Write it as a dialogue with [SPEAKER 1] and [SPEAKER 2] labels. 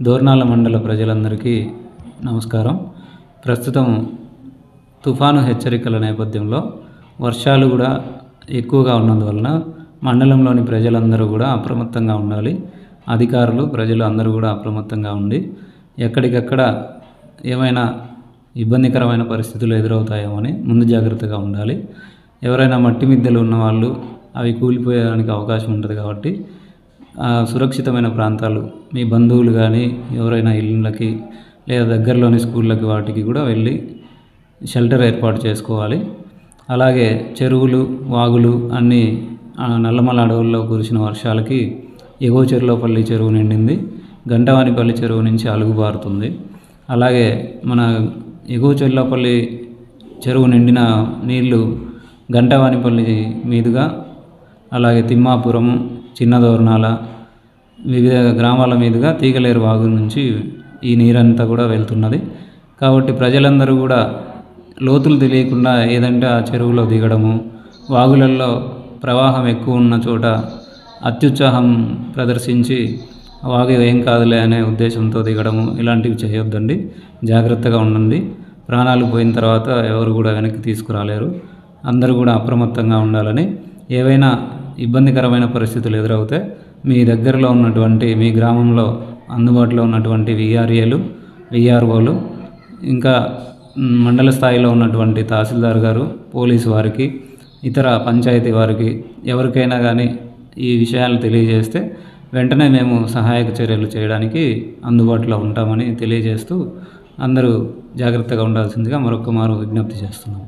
[SPEAKER 1] దోర్నాల మండల ప్రజలందరికీ నమస్కారం. ప్రస్తుతం తుఫాను హెచ్చరికల నేపథ్యంలో వర్షాలు కూడా ఎక్కువగా ఉన్నందువలన మండలంలోని ప్రజలందరూ కూడా అప్రమత్తంగా ఉండాలి. అధికారులు ప్రజలు అందరూ కూడా అప్రమత్తంగా ఉండి ఎక్కడికక్కడ ఏమైనా ఇబ్బందికరమైన పరిస్థితులు ఎదురవుతాయేమో అని ముందు జాగ్రత్తగా ఉండాలి. ఎవరైనా మట్టి మిద్దెలు ఉన్నవాళ్ళు అవి కూలిపోయేదానికి అవకాశం ఉంటుంది కాబట్టి సురక్షితమైన ప్రాంతాలు మీ బంధువులు కానీ ఎవరైనా ఇళ్ళకి లేదా దగ్గరలోని స్కూళ్ళకి వాటికి కూడా వెళ్ళి షెల్టర్ ఏర్పాటు చేసుకోవాలి. అలాగే చెరువులు వాగులు అన్నీ ఆ నల్లమల అడవుల్లో కురిసిన వర్షాలకి ఎగువ చెర్లోపల్లి చెరువు నిండింది. గంటవానిపల్లి చెరువు నుంచి అలుగుబారుతుంది. అలాగే మన ఎగువ చెరులోపల్లి చెరువు నిండిన నీళ్ళు గంటవానిపల్లి మీదుగా అలాగే తిమ్మాపురం చిన్నదోర్నాల వివిధ గ్రామాల మీదుగా తీగలేరు వాగు నుంచి ఈ నీరంతా కూడా వెళ్తున్నది. కాబట్టి ప్రజలందరూ కూడా లోతులు తెలియకుండా ఏదంటే ఆ చెరువులో దిగడము వాగులలో ప్రవాహం ఎక్కువ ఉన్న చోట అత్యుత్సాహం ప్రదర్శించి వాగు ఏం కాదులే అనే ఉద్దేశంతో దిగడము ఇలాంటివి చేయొద్దండి. జాగ్రత్తగా ఉండండి. ప్రాణాలు పోయిన తర్వాత ఎవరు కూడా వెనక్కి తీసుకురాలేరు. అందరూ కూడా అప్రమత్తంగా ఉండాలని. ఏవైనా ఇబ్బందికరమైన పరిస్థితులు ఎదురవుతే మీ దగ్గరలో ఉన్నటువంటి మీ గ్రామంలో అందుబాటులో ఉన్నటువంటి విఆర్ఏలు విఆర్ఓలు ఇంకా మండల స్థాయిలో ఉన్నటువంటి తహసీల్దార్ గారు పోలీసు వారికి ఇతర పంచాయతీ వారికి ఎవరికైనా కానీ ఈ విషయాలు తెలియజేస్తే వెంటనే మేము సహాయక చర్యలు చేయడానికి అందుబాటులో ఉంటామని తెలియజేస్తూ అందరూ జాగ్రత్తగా ఉండాల్సిందిగా మరొక మారు విజ్ఞప్తి చేస్తున్నాం.